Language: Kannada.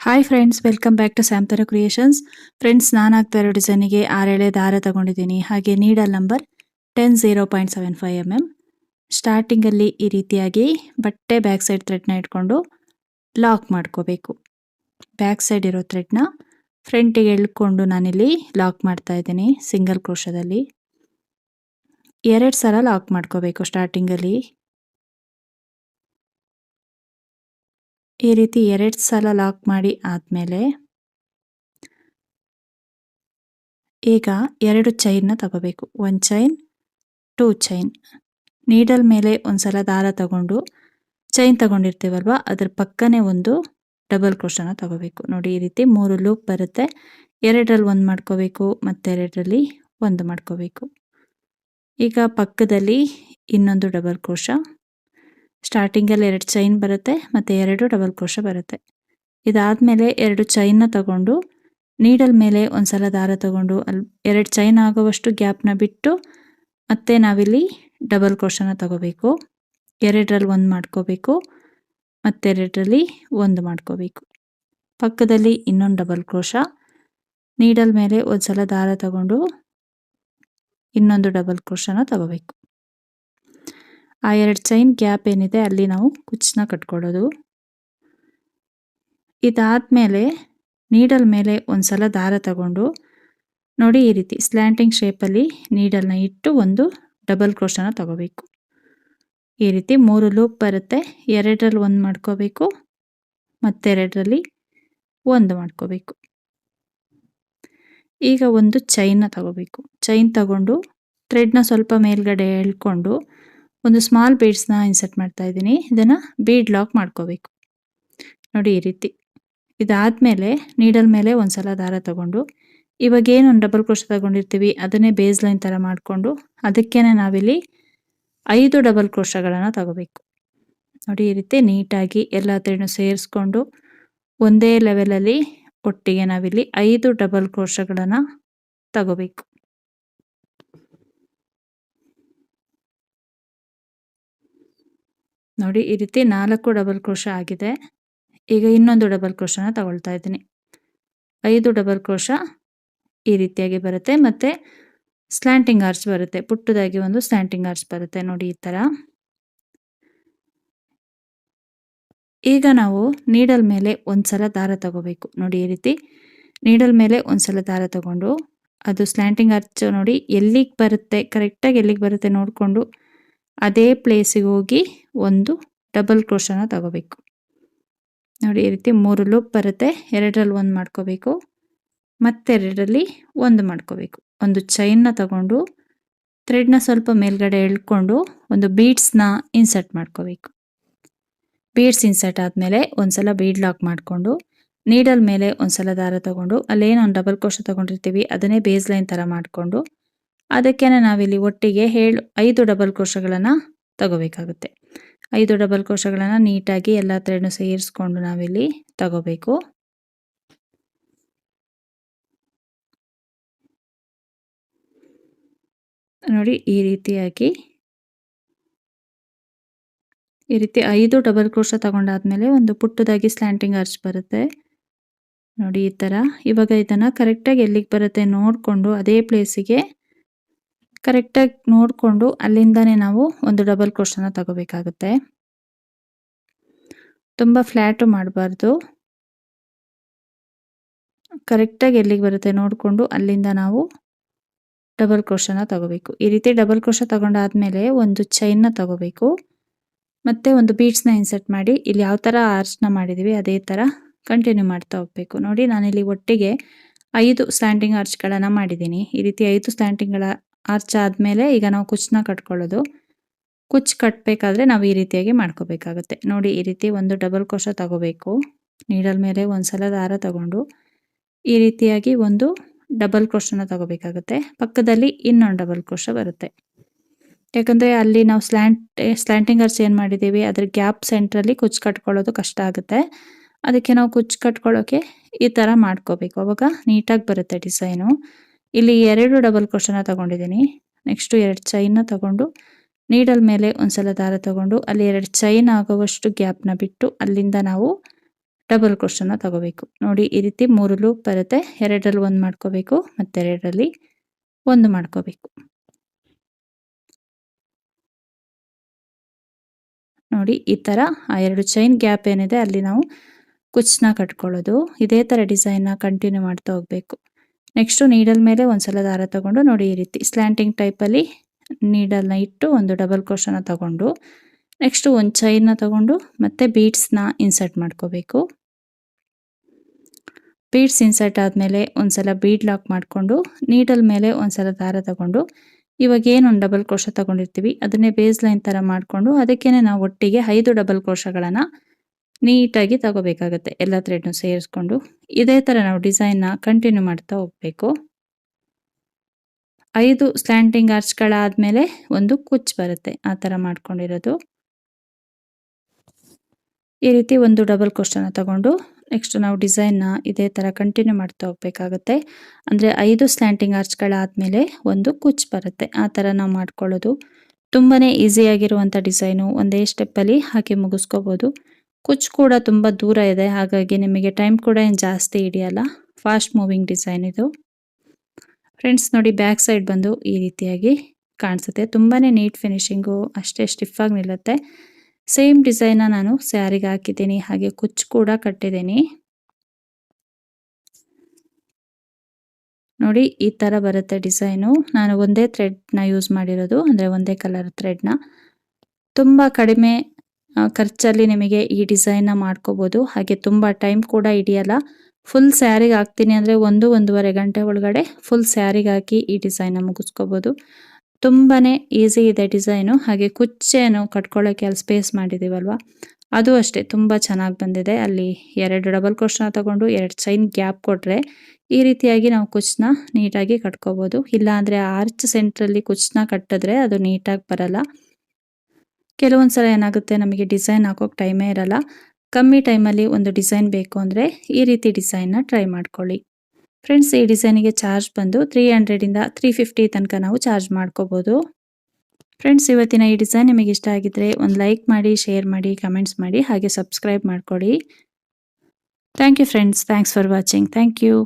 Hi friends welcome back to Santara creations friends ನಾನು ಆಗ್ತಾ ಇರೋ ಡಿಸೈನಿಗೆ ಆರೇಳೆ ದಾರ ತಗೊಂಡಿದ್ದೀನಿ. ಹಾಗೆ needle number ten zero point seven five M M ಸ್ಟಾರ್ಟಿಂಗಲ್ಲಿ ಈ ರೀತಿಯಾಗಿ ಬಟ್ಟೆ ಬ್ಯಾಕ್ ಸೈಡ್ ಥ್ರೆಡ್ನ ಇಟ್ಕೊಂಡು ಲಾಕ್ ಮಾಡ್ಕೋಬೇಕು. ಬ್ಯಾಕ್ ಸೈಡ್ ಇರೋ ಥ್ರೆಡ್ನ ಫ್ರಂಟಿಗೆ ಎಳ್ಕೊಂಡು ನಾನಿಲ್ಲಿ ಲಾಕ್ ಮಾಡ್ತಾ ಇದ್ದೀನಿ ಸಿಂಗಲ್ ಕ್ರೋಶದಲ್ಲಿ ಎರಡು ಸಲ ಲಾಕ್ ಮಾಡ್ಕೋಬೇಕು ಸ್ಟಾರ್ಟಿಂಗಲ್ಲಿ ಈ ರೀತಿ ಎರಡು ಸಲ ಲಾಕ್ ಮಾಡಿ ಆದಮೇಲೆ ಈಗ ಎರಡು ಚೈನ್ನ ತಗೋಬೇಕು. ಒಂದು ಚೈನ್ ಟೂ ಚೈನ್ ನೀಡಲ್ ಮೇಲೆ ಒಂದು ಸಲ ದಾರ ತಗೊಂಡು ಚೈನ್ ತಗೊಂಡಿರ್ತೀವಲ್ವ? ಅದ್ರ ಪಕ್ಕನೇ ಒಂದು ಡಬಲ್ ಕ್ರೋಶನ ತಗೋಬೇಕು. ನೋಡಿ, ಈ ರೀತಿ ಮೂರು ಲೂಪ್ ಬರುತ್ತೆ. ಎರಡರಲ್ಲಿ ಒಂದು ಮಾಡ್ಕೋಬೇಕು, ಮತ್ತೆರಡರಲ್ಲಿ ಒಂದು ಮಾಡ್ಕೋಬೇಕು. ಈಗ ಪಕ್ಕದಲ್ಲಿ ಇನ್ನೊಂದು ಡಬಲ್ ಕ್ರೋಶ ಸ್ಟಾರ್ಟಿಂಗಲ್ಲಿ ಎರಡು ಚೈನ್ ಬರುತ್ತೆ ಮತ್ತು ಎರಡು ಡಬಲ್ ಕ್ರೋಶ ಬರುತ್ತೆ. ಇದಾದಮೇಲೆ ಎರಡು ಚೈನ್ನ ತಗೊಂಡು, ನೀಡಲ್ ಮೇಲೆ ಒಂದ್ಸಲ ದಾರ ತಗೊಂಡು ಅಲ್ಲಿ ಎರಡು ಚೈನ್ ಆಗೋವಷ್ಟು ಗ್ಯಾಪ್ನ ಬಿಟ್ಟು ಮತ್ತೆ ನಾವಿಲ್ಲಿ ಡಬಲ್ ಕ್ರೋಶನ ತಗೋಬೇಕು. ಎರಡರಲ್ಲಿ ಒಂದು ಮಾಡ್ಕೋಬೇಕು, ಮತ್ತೆರಡರಲ್ಲಿ ಒಂದು ಮಾಡ್ಕೋಬೇಕು. ಪಕ್ಕದಲ್ಲಿ ಇನ್ನೊಂದು ಡಬಲ್ ಕ್ರೋಶ, ನೀಡಲ್ ಮೇಲೆ ಒಂದ್ಸಲ ದಾರ ತಗೊಂಡು ಇನ್ನೊಂದು ಡಬಲ್ ಕ್ರೋಶನ ತಗೋಬೇಕು. ಆ ಎರಡು ಚೈನ್ ಗ್ಯಾಪ್ ಏನಿದೆ ಅಲ್ಲಿ ನಾವು ಕುಚ್ಚನ್ನ ಕಟ್ಕೊಳ್ಳೋದು. ಇದಾದಮೇಲೆ ನೀಡಲ್ ಮೇಲೆ ಒಂದ್ಸಲ ದಾರ ತಗೊಂಡು ನೋಡಿ ಈ ರೀತಿ ಸ್ಲ್ಯಾಂಟಿಂಗ್ ಶೇಪಲ್ಲಿ ನೀಡಲ್ನ ಇಟ್ಟು ಒಂದು ಡಬಲ್ ಕ್ರೋಶನ ತಗೋಬೇಕು. ಈ ರೀತಿ ಮೂರು ಲೂಪ್ ಬರುತ್ತೆ, ಎರಡರಲ್ಲಿ ಒಂದು ಮಾಡ್ಕೋಬೇಕು, ಮತ್ತೆರಡರಲ್ಲಿ ಒಂದು ಮಾಡ್ಕೋಬೇಕು. ಈಗ ಒಂದು ಚೈನ್ನ ತಗೋಬೇಕು. ಚೈನ್ ತಗೊಂಡು ಥ್ರೆಡ್ನ ಸ್ವಲ್ಪ ಮೇಲ್ಗಡೆ ಎಳ್ಕೊಂಡು ಒಂದು ಸ್ಮಾಲ್ ಬೀಡ್ಸ್ನ ಇನ್ಸರ್ಟ್ ಮಾಡ್ತಾ ಇದ್ದೀನಿ. ಇದನ್ನು ಬೀಡ್ ಲಾಕ್ ಮಾಡ್ಕೋಬೇಕು. ನೋಡಿ ಈ ರೀತಿ. ಇದಾದಮೇಲೆ ನೀಡಲ್ ಮೇಲೆ ಒಂದ್ಸಲ ದಾರ ತಗೊಂಡು, ಇವಾಗ ಏನು ಒಂದು ಡಬಲ್ ಕ್ರೋಶ ತಗೊಂಡಿರ್ತೀವಿ, ಅದನ್ನೇ ಬೇಸ್ ಲೈನ್ ಥರ ಮಾಡಿಕೊಂಡು, ಅದಕ್ಕೇನೆ ನಾವಿಲ್ಲಿ ಐದು ಡಬಲ್ ಕ್ರೋಶಗಳನ್ನು ತಗೋಬೇಕು. ನೋಡಿ ಈ ರೀತಿ ನೀಟಾಗಿ ಎಲ್ಲ ಹತ್ರನೂ ಸೇರಿಸ್ಕೊಂಡು, ಒಂದೇ ಲೆವೆಲಲ್ಲಿ ಒಟ್ಟಿಗೆ ನಾವಿಲ್ಲಿ ಐದು ಡಬಲ್ ಕ್ರೋಶಗಳನ್ನು ತಗೋಬೇಕು. ನೋಡಿ, ಈ ರೀತಿ ನಾಲ್ಕು ಡಬಲ್ ಕ್ರೋಶ ಆಗಿದೆ. ಈಗ ಇನ್ನೊಂದು ಡಬಲ್ ಕ್ರೋಶನ ತಗೊಳ್ತಾ ಇದ್ದೀನಿ. ಐದು ಡಬಲ್ ಕ್ರೋಶ ಈ ರೀತಿಯಾಗಿ ಬರುತ್ತೆ ಮತ್ತು ಸ್ಲ್ಯಾಂಟಿಂಗ್ ಆರ್ಚ್ ಬರುತ್ತೆ. ಪುಟ್ಟದಾಗಿ ಒಂದು ಸ್ಲ್ಯಾಂಟಿಂಗ್ ಆರ್ಚ್ ಬರುತ್ತೆ ನೋಡಿ ಈ ಥರ. ಈಗ ನಾವು ನೀಡಲ್ ಮೇಲೆ ಒಂದ್ಸಲ ದಾರ ತಗೋಬೇಕು. ನೋಡಿ ಈ ರೀತಿ ನೀಡಲ್ ಮೇಲೆ ಒಂದ್ಸಲ ದಾರ ತಗೊಂಡು ಅದು ಸ್ಲ್ಯಾಂಟಿಂಗ್ ಆರ್ಚ್ ನೋಡಿ ಎಲ್ಲಿಗೆ ಬರುತ್ತೆ ಕರೆಕ್ಟಾಗಿ ಎಲ್ಲಿಗೆ ಬರುತ್ತೆ ನೋಡಿಕೊಂಡು ಅದೇ ಪ್ಲೇಸಿಗೆ ಹೋಗಿ ಒಂದು ಡಬಲ್ ಕ್ರೋಶನ ತಗೋಬೇಕು. ನೋಡಿ, ಈ ರೀತಿ ಮೂರು ಲೂಪ್ ಬರುತ್ತೆ. ಎರಡರಲ್ಲಿ ಒಂದು ಮಾಡ್ಕೋಬೇಕು. ಮತ್ತೆರಡರಲ್ಲಿ ಒಂದು ಮಾಡ್ಕೋಬೇಕು. ಒಂದು ಚೈನ್ನ ತಗೊಂಡು ಥ್ರೆಡ್ನ ಸ್ವಲ್ಪ ಮೇಲ್ಗಡೆ ಎಳ್ಕೊಂಡು ಒಂದು ಬೀಡ್ಸ್ನ ಇನ್ಸರ್ಟ್ ಮಾಡ್ಕೋಬೇಕು. ಬೀಡ್ಸ್ ಇನ್ಸರ್ಟ್ ಆದಮೇಲೆ ಒಂದ್ಸಲ ಬೀಡ್ ಲಾಕ್ ಮಾಡಿಕೊಂಡು ನೀಡಲ್ ಮೇಲೆ ಒಂದ್ಸಲ ದಾರ ತಗೊಂಡು, ಅಲ್ಲೇನು ಒಂದು ಡಬಲ್ ಕ್ರೋಶ ತಗೊಂಡಿರ್ತೀವಿ, ಅದನ್ನೇ ಬೇಸ್ ಲೈನ್ ಥರ ಮಾಡಿಕೊಂಡು ಅದಕ್ಕೇನೆ ನಾವಿಲ್ಲಿ ಒಟ್ಟಿಗೆ ಹೇಳು ಐದು ಡಬಲ್ ಕೋಶಗಳನ್ನು ತಗೋಬೇಕಾಗುತ್ತೆ. ಐದು ಡಬಲ್ ಕೋಶಗಳನ್ನು ನೀಟಾಗಿ ಎಲ್ಲ ಥರನೂ ಸೇರಿಸ್ಕೊಂಡು ನಾವಿಲ್ಲಿ ತಗೋಬೇಕು. ನೋಡಿ, ಈ ರೀತಿಯಾಗಿ. ಈ ರೀತಿ ಐದು ಡಬಲ್ ಕ್ರೋಶ ತಗೊಂಡಾದ್ಮೇಲೆ ಒಂದು ಪುಟ್ಟದಾಗಿ ಸ್ಲ್ಯಾಂಟಿಂಗ್ ಅರ್ಚ್ ಬರುತ್ತೆ. ನೋಡಿ, ಈ ಥರ. ಇವಾಗ ಇದನ್ನು ಕರೆಕ್ಟಾಗಿ ಎಲ್ಲಿಗೆ ಬರುತ್ತೆ ನೋಡಿಕೊಂಡು ಅದೇ ಪ್ಲೇಸಿಗೆ ಕರೆಕ್ಟಾಗಿ ನೋಡಿಕೊಂಡು ಅಲ್ಲಿಂದನೇ ನಾವು ಒಂದು ಡಬಲ್ ಕ್ರೋಶನ ತಗೋಬೇಕಾಗುತ್ತೆ. ತುಂಬ ಫ್ಲ್ಯಾಟು ಮಾಡಬಾರ್ದು. ಕರೆಕ್ಟಾಗಿ ಎಲ್ಲಿಗೆ ಬರುತ್ತೆ ನೋಡಿಕೊಂಡು ಅಲ್ಲಿಂದ ನಾವು ಡಬಲ್ ಕ್ರೋಶನ ತಗೋಬೇಕು. ಈ ರೀತಿ ಡಬಲ್ ಕ್ರೋಶ ತಗೊಂಡಾದ್ಮೇಲೆ ಒಂದು ಚೈನ್ನ ತಗೋಬೇಕು. ಮತ್ತೆ ಒಂದು ಬೀಡ್ಸ್ನ ಇನ್ಸರ್ಟ್ ಮಾಡಿ, ಇಲ್ಲಿ ಯಾವ ಥರ ಆರ್ಚ್ನ ಮಾಡಿದ್ದೀವಿ ಅದೇ ಥರ ಕಂಟಿನ್ಯೂ ಮಾಡ್ತಾ ಹೋಗ್ಬೇಕು. ನೋಡಿ ನಾನಿಲ್ಲಿ ಒಟ್ಟಿಗೆ ಐದು ಸ್ಟ್ಯಾಂಡಿಂಗ್ ಆರ್ಚ್ಗಳನ್ನು ಮಾಡಿದ್ದೀನಿ. ಈ ರೀತಿ ಐದು ಸ್ಟ್ಯಾಂಡಿಂಗ್ಗಳ ಆದಮೇಲೆ ಈಗ ನಾವು ಕುಚ್ಚನ್ನ ಕಟ್ಕೊಳ್ಳೋದು. ಕುಚ್ಚು ಕಟ್ಟಬೇಕಾದ್ರೆ ನಾವು ಈ ರೀತಿಯಾಗಿ ಮಾಡ್ಕೋಬೇಕಾಗುತ್ತೆ. ನೋಡಿ, ಈ ರೀತಿ ಒಂದು ಡಬಲ್ ಕೋಶ ತಗೋಬೇಕು. ನೀಡಲ್ ಮೇಲೆ ಒಂದ್ಸಲ ದಾರ ತಗೊಂಡು ಈ ರೀತಿಯಾಗಿ ಒಂದು ಡಬಲ್ ಕ್ರೋಶನ ತಗೋಬೇಕಾಗುತ್ತೆ. ಪಕ್ಕದಲ್ಲಿ ಇನ್ನೊಂದು ಡಬಲ್ ಕ್ರೋಶ ಬರುತ್ತೆ. ಯಾಕಂದರೆ ಅಲ್ಲಿ ನಾವು ಸ್ಲ್ಯಾಂಟ್ ಸ್ಲ್ಯಾಂಟಿಂಗ್ ಅರ್ಚ್ ಏನು ಮಾಡಿದ್ದೀವಿ? ಅದ್ರ ಗ್ಯಾಪ್ ಸೆಂಟ್ರಲ್ಲಿ ಕುಚ್ಚು ಕಟ್ಕೊಳ್ಳೋದು ಕಷ್ಟ ಆಗುತ್ತೆ. ಅದಕ್ಕೆ ನಾವು ಕುಚ್ಚು ಕಟ್ಕೊಳ್ಳೋಕೆ ಈ ಥರ ಮಾಡ್ಕೋಬೇಕು. ಅವಾಗ ನೀಟಾಗಿ ಬರುತ್ತೆ ಡಿಸೈನು ಇಲ್ಲಿ ಎರಡು ಡಬಲ್ ಕ್ರೋಶನ ತಗೊಂಡಿದ್ದೀನಿ. ನೆಕ್ಸ್ಟು ಎರಡು ಚೈನ್ನ ತಗೊಂಡು ನೀಡಲ್ ಮೇಲೆ ಒಂದ್ಸಲ ದಾರ ತಗೊಂಡು, ಅಲ್ಲಿ ಎರಡು ಚೈನ್ ಆಗುವಷ್ಟು ಗ್ಯಾಪ್ನ ಬಿಟ್ಟು ಅಲ್ಲಿಂದ ನಾವು ಡಬಲ್ ಕ್ರೋಶನ ತಗೋಬೇಕು. ನೋಡಿ, ಈ ರೀತಿ ಮೂರು ಲೂಪ್ ಬರುತ್ತೆ. ಎರಡರಲ್ಲಿ ಒಂದು ಮಾಡ್ಕೋಬೇಕು, ಮತ್ತೆರಡರಲ್ಲಿ ಒಂದು ಮಾಡ್ಕೋಬೇಕು. ನೋಡಿ, ಈ ಥರ ಆ ಎರಡು ಚೈನ್ ಗ್ಯಾಪ್ ಏನಿದೆ, ಅಲ್ಲಿ ನಾವು ಕುಚ್ಚನ್ನ ಕಟ್ಕೊಳ್ಳೋದು, ಇದೇ ಥರ ಡಿಸೈನ್ನ ಕಂಟಿನ್ಯೂ ಮಾಡ್ತಾ ಹೋಗಬೇಕು. ನೆಕ್ಸ್ಟು ನೀಡಲ್ ಮೇಲೆ ಒಂದ್ಸಲ ದಾರ ತಗೊಂಡು ನೋಡಿ ಈ ರೀತಿ. ಸ್ಲ್ಯಾಂಟಿಂಗ್ ಟೈಪಲ್ಲಿ ನೀಡಲ್ನ ಇಟ್ಟು ಒಂದು ಡಬಲ್ ಕ್ರೋಶನ ತಗೊಂಡು ನೆಕ್ಸ್ಟು ಒಂದು ಚೈನ್ನ ತಗೊಂಡು ಮತ್ತೆ ಬೀಡ್ಸ್ನ ಇನ್ಸರ್ಟ್ ಮಾಡ್ಕೋಬೇಕು. ಬೀಡ್ಸ್ ಇನ್ಸರ್ಟ್ ಆದಮೇಲೆ ಒಂದ್ಸಲ ಬೀಡ್ ಲಾಕ್ ಮಾಡಿಕೊಂಡು ನೀಡಲ್ ಮೇಲೆ ಒಂದ್ಸಲ ದಾರ ತಗೊಂಡು, ಇವಾಗ ಒಂದು ಡಬಲ್ ಕ್ರೋಶ ತಗೊಂಡಿರ್ತೀವಿ, ಅದನ್ನೇ ಬೇಸ್ ಲೈನ್ ಥರ ಮಾಡಿಕೊಂಡು ಅದಕ್ಕೇನೆ ನಾವು ಒಟ್ಟಿಗೆ ಐದು ಡಬಲ್ ಕ್ರೋಶಗಳನ್ನು ನೀಟಾಗಿ ತಗೋಬೇಕಾಗತ್ತೆ ಎಲ್ಲ ಥ್ರೆಡ್ನು ಸೇರಿಸ್ಕೊಂಡು. ಇದೇ ಥರ ನಾವು ಡಿಸೈನ್ನ ಕಂಟಿನ್ಯೂ ಮಾಡ್ತಾ ಹೋಗಬೇಕು. ಐದು ಸ್ಲ್ಯಾಂಟಿಂಗ್ ಆರ್ಚ್ಗಳಾದಮೇಲೆ ಒಂದು ಕುಚ್ ಬರುತ್ತೆ, ಆ ಥರ ಮಾಡ್ಕೊಂಡಿರೋದು. ಈ ರೀತಿ ಒಂದು ಡಬಲ್ ಕ್ವಶನ ತಗೊಂಡು ನೆಕ್ಸ್ಟ್ ನಾವು ಡಿಸೈನ್ನ ಇದೇ ಥರ ಕಂಟಿನ್ಯೂ ಮಾಡ್ತಾ ಹೋಗ್ಬೇಕಾಗತ್ತೆ. ಅಂದರೆ ಐದು ಸ್ಲ್ಯಾಂಟಿಂಗ್ ಆರ್ಚ್ಗಳಾದಮೇಲೆ ಒಂದು ಕುಚ್ ಬರುತ್ತೆ, ಆ ಥರ ನಾವು ಮಾಡ್ಕೊಳ್ಳೋದು. ತುಂಬಾ ಈಸಿಯಾಗಿರುವಂಥ ಡಿಸೈನು ಒಂದೇ ಸ್ಟೆಪ್ಪಲ್ಲಿ ಹಾಕಿ ಮುಗಿಸ್ಕೋಬೋದು. ಕುಚ್ ಕೂಡ ತುಂಬ ದೂರ ಇದೆ. ಹಾಗಾಗಿ ನಿಮಗೆ ಟೈಮ್ ಕೂಡ ಏನು ಜಾಸ್ತಿ ಹಿಡಿಯಲ್ಲ. ಫಾಸ್ಟ್ ಮೂವಿಂಗ್ ಡಿಸೈನ್ ಇದು. ಫ್ರೆಂಡ್ಸ್ ನೋಡಿ ಬ್ಯಾಕ್ ಸೈಡ್ ಬಂದು ಈ ರೀತಿಯಾಗಿ ಕಾಣಿಸುತ್ತೆ. ತುಂಬಾ ನೀಟ್ ಫಿನಿಶಿಂಗು ಅಷ್ಟೇ ಸ್ಟಿಫಾಗಿ ನಿಲ್ಲುತ್ತೆ. ಸೇಮ್ ಡಿಸೈನ್ನ ನಾನು ಸ್ಯಾರಿಗೆ ಹಾಕಿದ್ದೀನಿ. ಹಾಗೆ ಕುಚ್ ಕೂಡ ಕಟ್ಟಿದ್ದೀನಿ. ನೋಡಿ, ಈ ಥರ ಬರುತ್ತೆ ಡಿಸೈನು ನಾನು ಒಂದೇ ಥ್ರೆಡ್ನ ಯೂಸ್ ಮಾಡಿರೋದು. ಅಂದರೆ ಒಂದೇ ಕಲರ್ ಥ್ರೆಡ್ನ ತುಂಬ ಕಡಿಮೆ ಖರ್ಚಲ್ಲಿ ನಿಮಗೆ ಈ ಡಿಸೈನ್ನ ಮಾಡ್ಕೋಬೋದು. ಹಾಗೆ ತುಂಬ ಟೈಮ್ ಕೂಡ ಹಿಡಿಯಲ್ಲ. ಫುಲ್ ಸ್ಯಾರಿಗೆ ಹಾಕ್ತೀನಿ ಅಂದರೆ ಒಂದು, ಒಂದೂವರೆ ಗಂಟೆ ಒಳಗಡೆ ಫುಲ್ ಸ್ಯಾರಿಗೆ ಹಾಕಿ ಈ ಡಿಸೈನ್ನ ಮುಗಿಸ್ಕೋಬೋದು. ತುಂಬಾ ಈಸಿ ಇದೆ ಡಿಸೈನು. ಹಾಗೆ ಕುಚ್ಚೇನು ಕಟ್ಕೊಳ್ಳೋಕ್ಕೆ ಅಲ್ಲಿ ಸ್ಪೇಸ್ ಮಾಡಿದ್ದೀವಲ್ವ ಅದು ಅಷ್ಟೇ, ತುಂಬ ಚೆನ್ನಾಗಿ ಬಂದಿದೆ. ಅಲ್ಲಿ ಎರಡು ಡಬಲ್ ಕ್ರೋಶ್ನ ತಗೊಂಡು ಎರಡು ಚೈನ್ ಗ್ಯಾಪ್ ಕೊಟ್ಟರೆ ಈ ರೀತಿಯಾಗಿ ನಾವು ಕುಚ್ಚನ್ನ ನೀಟಾಗಿ ಕಟ್ಕೋಬೋದು. ಇಲ್ಲಾಂದರೆ ಆರ್ಚ್ ಸೆಂಟ್ರಲ್ಲಿ ಕುಚ್ಚನ್ನ ಕಟ್ಟಿದ್ರೆ ಅದು ನೀಟಾಗಿ ಬರಲ್ಲ. ಕೆಲವೊಂದು ಸಲ ಏನಾಗುತ್ತೆ? ನಮಗೆ ಡಿಸೈನ್ ಹಾಕೋಕೆ ಟೈಮೇ ಇರಲ್ಲ. ಕಮ್ಮಿ ಟೈಮಲ್ಲಿ ಒಂದು ಡಿಸೈನ್ ಬೇಕು ಅಂದರೆ ಈ ರೀತಿ ಡಿಸೈನ್ನ ಟ್ರೈ ಮಾಡ್ಕೊಳ್ಳಿ. ಫ್ರೆಂಡ್ಸ್, ಈ ಡಿಸೈನಿಗೆ ಚಾರ್ಜ್ ಬಂದು ತ್ರೀ ಹಂಡ್ರೆಡಿಂದ ತ್ರೀ ಫಿಫ್ಟಿ ತನಕ ನಾವು ಚಾರ್ಜ್ ಮಾಡ್ಕೋಬೋದು. ಫ್ರೆಂಡ್ಸ್, ಇವತ್ತಿನ ಈ ಡಿಸೈನ್ ನಿಮಗೆ ಇಷ್ಟ ಆಗಿದ್ರೆ ಒಂದು ಲೈಕ್ ಮಾಡಿ, ಶೇರ್ ಮಾಡಿ, ಕಮೆಂಟ್ಸ್ ಮಾಡಿ, ಹಾಗೆ ಸಬ್ಸ್ಕ್ರೈಬ್ ಮಾಡ್ಕೊಳ್ಳಿ. Thank you friends. Thanks for watching. Thank you.